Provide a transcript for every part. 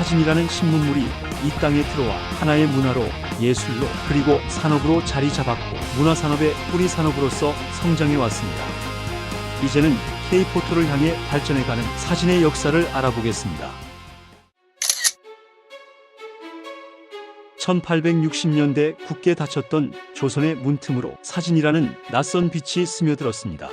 사진이라는 신문물이 이 땅에 들어와 하나의 문화로 예술로 그리고 산업으로 자리 잡았고 문화산업의 뿌리 산업으로서 성장해 왔습니다. 이제는 K포토를 향해 발전해가는 사진의 역사를 알아보겠습니다. 1860년대 굳게 닫혔던 조선의 문틈으로 사진이라는 낯선 빛이 스며들었습니다.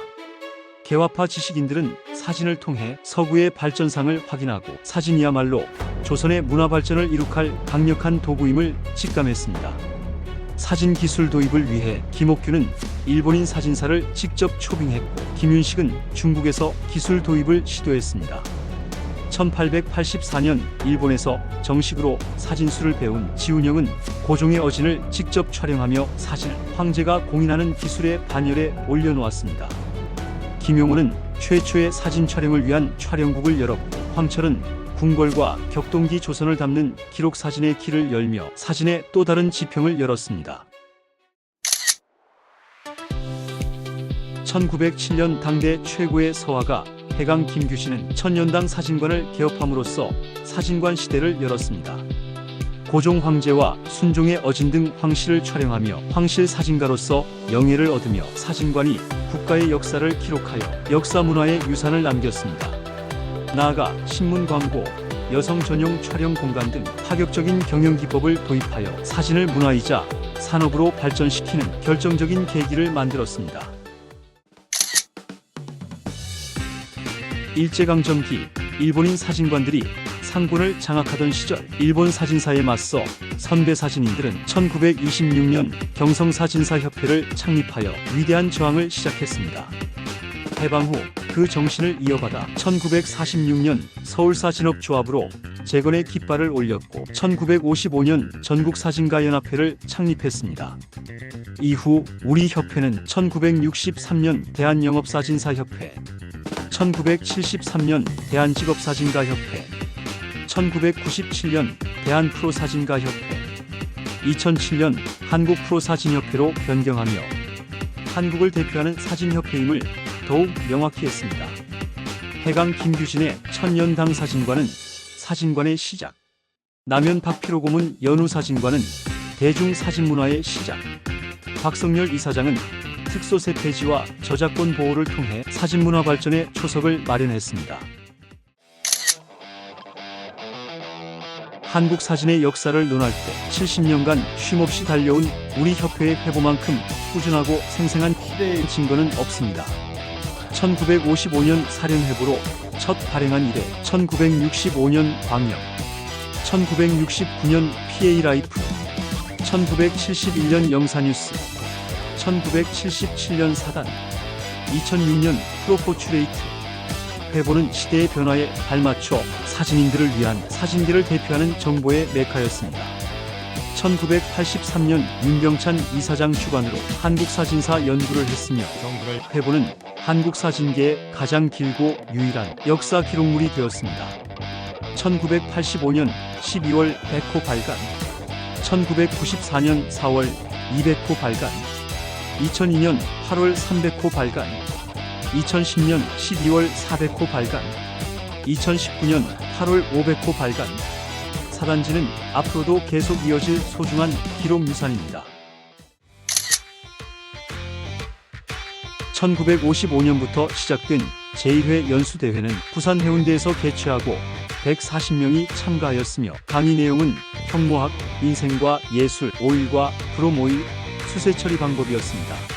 개화파 지식인들은 사진을 통해 서구의 발전상을 확인하고 사진이야말로 조선의 문화 발전을 이룩할 강력한 도구임을 직감했습니다. 사진 기술 도입을 위해 김옥규는 일본인 사진사를 직접 초빙했고 김윤식은 중국에서 기술 도입을 시도했습니다. 1884년 일본에서 정식으로 사진술을 배운 지훈영은 고종의 어진을 직접 촬영하며 사진을 황제가 공인하는 기술의 반열에 올려놓았습니다. 김용호는 최초의 사진 촬영을 위한 촬영국을 열었고 황철은 궁궐과 격동기 조선을 담는 기록 사진의 길을 열며 사진의 또 다른 지평을 열었습니다. 1907년 당대 최고의 서화가 해강 김규신은 천년당 사진관을 개업함으로써 사진관 시대를 열었습니다. 고종 황제와 순종의 어진 등 황실을 촬영하며 황실 사진가로서 영예를 얻으며 사진관이 국가의 역사를 기록하여 역사 문화의 유산을 남겼습니다. 나아가 신문 광고, 여성 전용 촬영 공간 등 파격적인 경영 기법을 도입하여 사진을 문화이자 산업으로 발전시키는 결정적인 계기를 만들었습니다. 일제강점기 일본인 사진관들이 상군을 장악하던 시절 일본 사진사에 맞서 선배 사진인들은 1926년 경성사진사협회를 창립하여 위대한 저항을 시작했습니다. 해방 후 그 정신을 이어받아 1946년 서울사진업조합으로 재건의 깃발을 올렸고 1955년 전국사진가연합회를 창립했습니다. 이후 우리 협회는 1963년 대한영업사진사협회, 1973년 대한직업사진가협회, 1997년 대한 프로사진가협회, 2007년 한국 프로사진협회로 변경하며 한국을 대표하는 사진협회임을 더욱 명확히 했습니다. 해강 김규진의 천년당 사진관은 사진관의 시작, 남현 박피로 고문 연우사진관은 대중사진문화의 시작, 박성열 이사장은 특소세 폐지와 저작권 보호를 통해 사진문화 발전의 초석을 마련했습니다. 한국 사진의 역사를 논할 때 70년간 쉼없이 달려온 우리 협회의 회보만큼 꾸준하고 생생한 증거는 없습니다. 1955년 사련회보로 첫 발행한 이래 1965년 광역, 1969년 PA 라이프, 1971년 영사뉴스, 1977년 사단, 2006년 프로포츄레이트. 회보는 시대의 변화에 발맞춰 사진인들을 위한 사진계를 대표하는 정보의 메카였습니다. 1983년 윤병찬 이사장 주관으로 한국사진사 연구를 했으며 회보는 한국사진계의 가장 길고 유일한 역사 기록물이 되었습니다. 1985년 12월 100호 발간, 1994년 4월 200호 발간, 2002년 8월 300호 발간, 2010년 12월 400호 발간, 2019년 8월 500호 발간. 사단지는 앞으로도 계속 이어질 소중한 기록 유산입니다. 1955년부터 시작된 제1회 연수대회는 부산 해운대에서 개최하고 140명이 참가하였으며 강의 내용은 형모학, 인생과 예술, 오일과 오일, 수세 처리 방법이었습니다.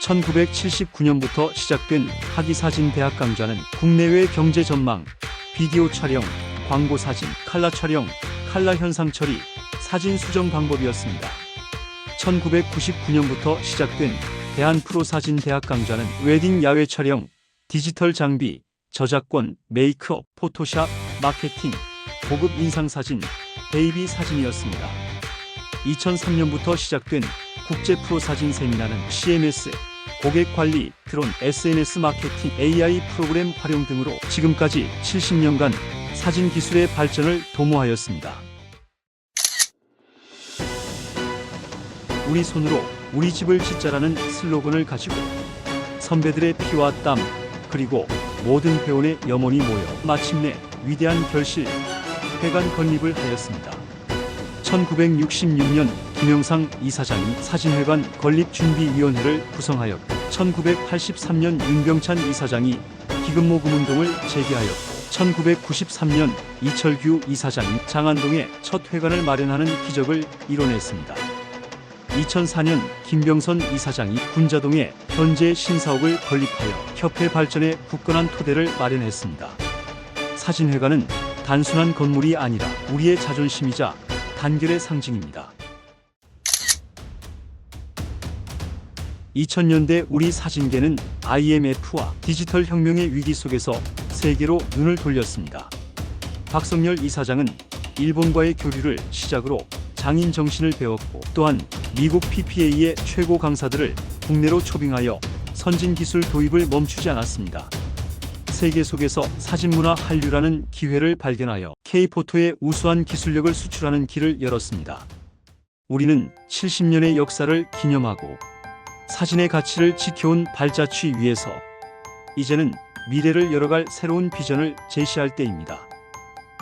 1979년부터 시작된 학위사진 대학 강좌는 국내외 경제 전망, 비디오 촬영, 광고 사진, 칼라 촬영, 칼라 현상 처리, 사진 수정 방법이었습니다. 1999년부터 시작된 대한 프로 사진 대학 강좌는 웨딩 야외 촬영, 디지털 장비, 저작권, 메이크업, 포토샵, 마케팅, 고급 인상 사진, 베이비 사진이었습니다. 2003년부터 시작된 국제 프로 사진 세미나는 CMS, 고객 관리, 드론, SNS 마케팅, AI 프로그램 활용 등으로 지금까지 70년간 사진 기술의 발전을 도모하였습니다. 우리 손으로 우리 집을 짓자라는 슬로건을 가지고 선배들의 피와 땀 그리고 모든 회원의 염원이 모여 마침내 위대한 결실 회관 건립을 하였습니다. 1966년 김영상 이사장이 사진회관 건립준비위원회를 구성하였고 1983년 윤병찬 이사장이 기금모금 운동을 재개하였고 1993년 이철규 이사장이 장안동에 첫 회관을 마련하는 기적을 이뤄냈습니다. 2004년 김병선 이사장이 군자동에 현재 신사옥을 건립하여 협회 발전에 굳건한 토대를 마련했습니다. 사진회관은 단순한 건물이 아니라 우리의 자존심이자 단결의 상징입니다. 2000년대 우리 사진계는 IMF와 디지털 혁명의 위기 속에서 세계로 눈을 돌렸습니다. 박성열 이사장은 일본과의 교류를 시작으로 장인 정신을 배웠고 또한 미국 PPA의 최고 강사들을 국내로 초빙하여 선진 기술 도입을 멈추지 않았습니다. 세계 속에서 사진문화 한류라는 기회를 발견하여 K포토의 우수한 기술력을 수출하는 길을 열었습니다. 우리는 70년의 역사를 기념하고 사진의 가치를 지켜온 발자취 위에서 이제는 미래를 열어갈 새로운 비전을 제시할 때입니다.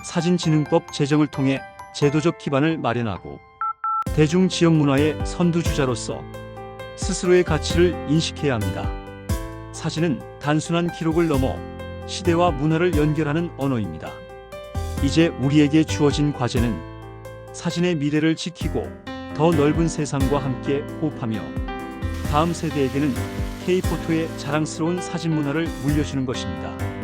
사진진흥법 제정을 통해 제도적 기반을 마련하고 대중 지역 문화의 선두주자로서 스스로의 가치를 인식해야 합니다. 사진은 단순한 기록을 넘어 시대와 문화를 연결하는 언어입니다. 이제 우리에게 주어진 과제는 사진의 미래를 지키고 더 넓은 세상과 함께 호흡하며 다음 세대에게는 K포토의 자랑스러운 사진 문화를 물려주는 것입니다.